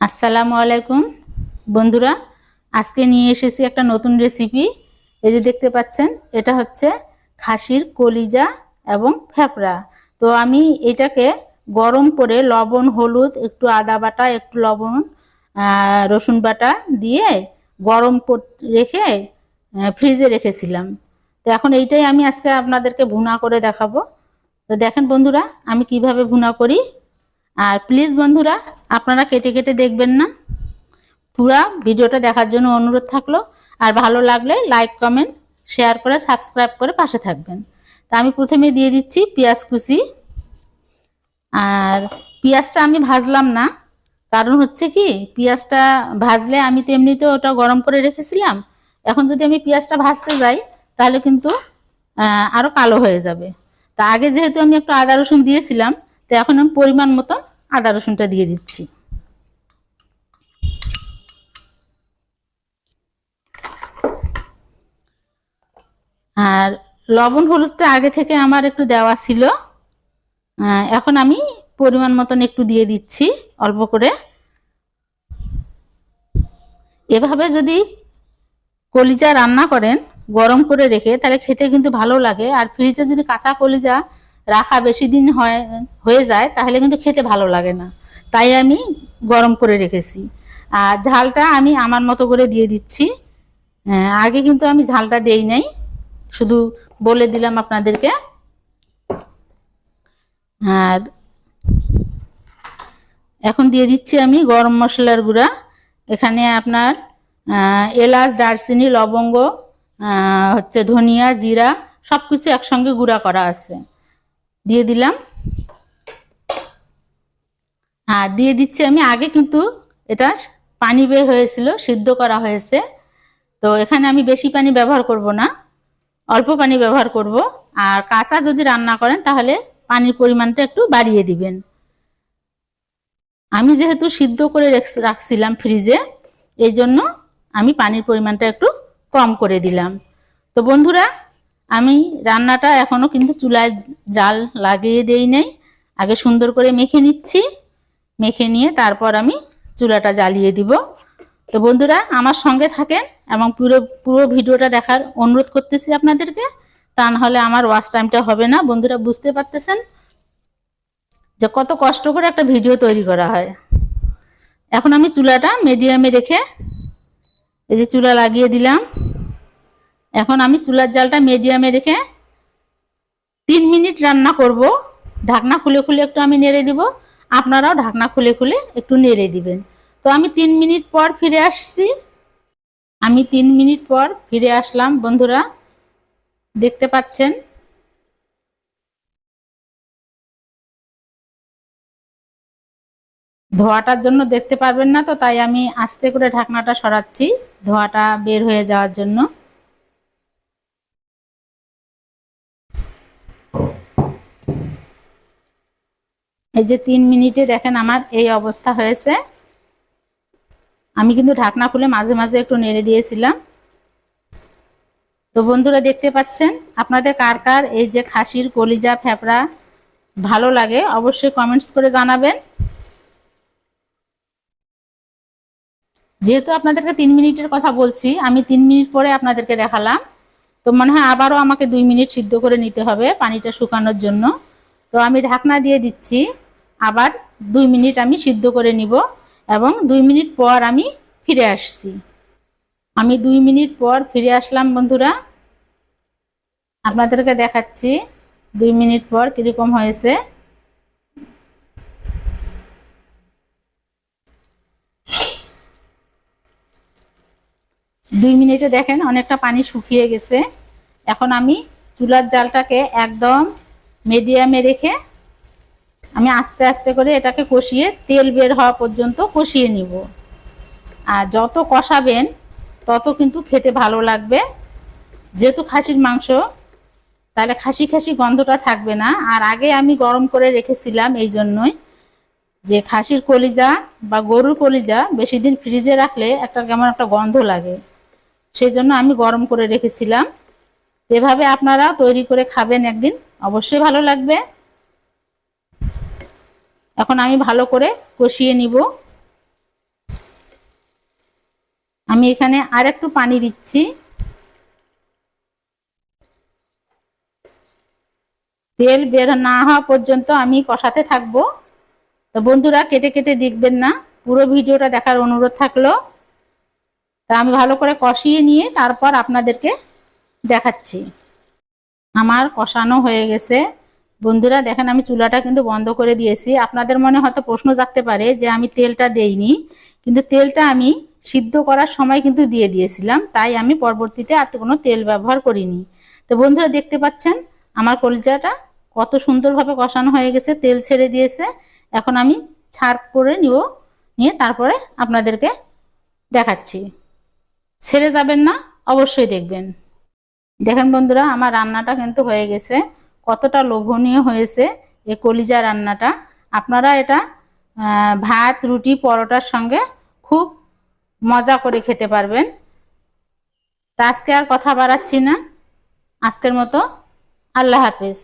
আসসালামু আলাইকুম। বন্ধুরা, আজকে নিয়ে এসেছি একটা নতুন রেসিপি এই যে দেখতে পাচ্ছেন, এটা হচ্ছে খাসির কলিজা এবং ফ্যাপড়া। তো আমি এটাকে গরম করে লবণ, হলুদ, একটু আদা বাটা, একটু লবণ রসুন বাটা দিয়ে গরম রেখে ফ্রিজে রেখেছিলাম। তো এখন এইটাই আমি আজকে আপনাদেরকে ভুনা করে দেখাবো। তো দেখেন বন্ধুরা, আমি কীভাবে ভুনা করি। আর প্লিজ বন্ধুরা, আপনারা কেটে কেটে দেখবেন না। পুরা ভিডিওটা দেখার জন্য অনুরোধ থাকল। আর ভালো লাগলে লাইক কমেন্ট শেয়ার করে সাবস্ক্রাইব করে পাশে থাকবেন। তা আমি প্রথমে দিয়ে দিচ্ছি পেঁয়াজ কুচি। আর পেঁয়াজটা আমি ভাজলাম না, কারণ হচ্ছে কি, পেঁয়াজটা ভাজলে আমি তো এমনিতে ওটা গরম করে রেখেছিলাম। এখন যদি আমি পেঁয়াজটা ভাজতে যাই, তাহলে কিন্তু আরও কালো হয়ে যাবে। তা আগে যেহেতু আমি একটু আদা রসুন দিয়েছিলাম, তো এখন আমি পরিমাণ মতো আদা রসুনটা দিয়ে দিচ্ছি। আর লবণ হলুদটা আগে থেকে আমার একটু দেওয়া ছিল। এখন আমি পরিমাণ মতন একটু দিয়ে দিচ্ছি অল্প করে। এভাবে যদি কলিজা রান্না করেন, গরম করে রেখে, তাহলে খেতে কিন্তু ভালো লাগে। আর ফ্রিজে যদি কাঁচা কলিজা রাখা বেশি দিন হয়, হয়ে যায়, তাহলে কিন্তু খেতে ভালো লাগে না। তাই আমি গরম করে রেখেছি। আর ঝালটা আমি আমার মতো করে দিয়ে দিচ্ছি। আগে কিন্তু আমি ঝালটা দেই নাই। শুধু বলে দিলাম আপনাদেরকে। আর এখন দিয়ে দিচ্ছি আমি গরম মশলার গুঁড়া। এখানে আপনার এলাচ, দারচিনি, লবঙ্গ হচ্ছে ধনিয়া, জিরা সব কিছু একসঙ্গে গুঁড়া করা আছে। দিয়ে দিলাম। আর দিয়ে দিচ্ছি আমি। আগে কিন্তু এটা পানি বের হয়েছিল, সিদ্ধ করা হয়েছে। তো এখানে আমি বেশি পানি ব্যবহার করব না, অল্প পানি ব্যবহার করব। আর কাঁচা যদি রান্না করেন, তাহলে পানির পরিমাণটা একটু বাড়িয়ে দিবেন। আমি যেহেতু সিদ্ধ করে রেখ- রাখছিলাম ফ্রিজে, এই জন্য আমি পানির পরিমাণটা একটু কম করে দিলাম। তো বন্ধুরা আমি রান্নাটা এখনও কিন্তু চুলায় জাল লাগিয়ে দেই নাই। আগে সুন্দর করে মেখে নিচ্ছি। মেখে নিয়ে তারপর আমি চুলাটা জ্বালিয়ে দিব। তো বন্ধুরা, আমার সঙ্গে থাকেন এবং পুরো পুরো ভিডিওটা দেখার অনুরোধ করতেছি আপনাদেরকে। তা না হলে আমার ওয়াচ টাইমটা হবে না। বন্ধুরা, বুঝতে পারতেছেন যে কত কষ্ট করে একটা ভিডিও তৈরি করা হয়। এখন আমি চুলাটা মিডিয়ামে রেখে এই যে চুলা লাগিয়ে দিলাম। এখন আমি চুলার জালটা মিডিয়ামে রেখে তিন মিনিট রান্না করব। ঢাকনা খুলে খুলে একটু আমি নেড়ে দিব। আপনারাও ঢাকনা খুলে খুলে একটু নেড়ে দিবেন। তো আমি তিন মিনিট পর ফিরে আসছি। আমি তিন মিনিট পর ফিরে আসলাম, বন্ধুরা। দেখতে পাচ্ছেন? ধোয়াটার জন্য দেখতে পারবেন না তো, তাই আমি আস্তে করে ঢাকনাটা সরাচ্ছি। ধোয়াটা বের হয়ে যাওয়ার জন্য। এই যে তিন মিনিটে দেখেন আমার এই অবস্থা হয়েছে। আমি কিন্তু ঢাকনা খুলে মাঝে মাঝে একটু নেড়ে দিয়েছিলাম। তো বন্ধুরা দেখতে পাচ্ছেন, আপনাদের কার কার এই যে খাসির কলিজা, ফ্যাপড়া ভালো লাগে অবশ্যই কমেন্টস করে জানাবেন। যেহেতু আপনাদেরকে তিন মিনিটের কথা বলছি, আমি তিন মিনিট পরে আপনাদেরকে দেখালাম। তো মনে হয় আবারও আমাকে দুই মিনিট সিদ্ধ করে নিতে হবে পানিটা শুকানোর জন্য। তো আমি ঢাকনা দিয়ে দিচ্ছি। আবার দুই মিনিট আমি সিদ্ধ করে নিব এবং দুই মিনিট পর আমি ফিরে আসছি। আমি দুই মিনিট পর ফিরে আসলাম, বন্ধুরা। আপনাদেরকে দেখাচ্ছি দুই মিনিট পর কীরকম হয়েছে। দুই মিনিটে দেখেন অনেকটা পানি শুকিয়ে গেছে। এখন আমি চুলার জালটাকে একদম মিডিয়ামে রেখে আমি আস্তে আস্তে করে এটাকে কষিয়ে তেল বের হওয়া পর্যন্ত কষিয়ে নিব। আর যত কষাবেন, তত কিন্তু খেতে ভালো লাগবে। যেহেতু খাসির মাংস, তাহলে খাসি খাসি গন্ধটা থাকবে না। আর আগে আমি গরম করে রেখেছিলাম এই জন্যই যে খাসির কলিজা বা গরুর কলিজা বেশি দিন ফ্রিজে রাখলে একটা কেমন একটা গন্ধ লাগে। সেই জন্য আমি গরম করে রেখেছিলাম। এভাবে আপনারা তৈরি করে খাবেন একদিন। অবশ্যই ভালো লাগবে। এখন আমি ভালো করে কষিয়ে নিব। আমি এখানে আর একটু পানি দিচ্ছি। তেল বের না হওয়া পর্যন্ত আমি কষাতে থাকব। তো বন্ধুরা, কেটে কেটে দেখবেন না, পুরো ভিডিওটা দেখার অনুরোধ থাকল। তা আমি ভালো করে কষিয়ে নিয়ে তারপর আপনাদেরকে দেখাচ্ছি। আমার কষানো হয়ে গেছে। বন্ধুরা, দেখেন আমি চুলাটা কিন্তু বন্ধ করে দিয়েছি। আপনাদের মনে হয়তো প্রশ্ন জাগতে পারে যে আমি তেলটা দেইনি, কিন্তু তেলটা আমি সিদ্ধ করার সময় কিন্তু দিয়ে দিয়েছিলাম, তাই আমি পরবর্তীতে আর কোনো তেল ব্যবহার করিনি। তো বন্ধুরা, দেখতে পাচ্ছেন আমার কলিজাটা কত সুন্দরভাবে কষানো হয়ে গেছে, তেল ছেড়ে দিয়েছে। এখন আমি ছাড় করে নিব, নিয়ে তারপরে আপনাদেরকে দেখাচ্ছি। ছেড়ে যাবেন না, অবশ্যই দেখবেন। দেখেন বন্ধুরা, আমার রান্নাটা কিন্তু হয়ে গেছে। কতটা লোভনীয় হয়েছে এ কলিজা রান্নাটা। আপনারা এটা ভাত, রুটি, পরোটার সঙ্গে খুব মজা করে খেতে পারবেন। তা আজকে আর কথা বাড়াচ্ছি না। আজকের মতো আল্লাহ হাফিজ।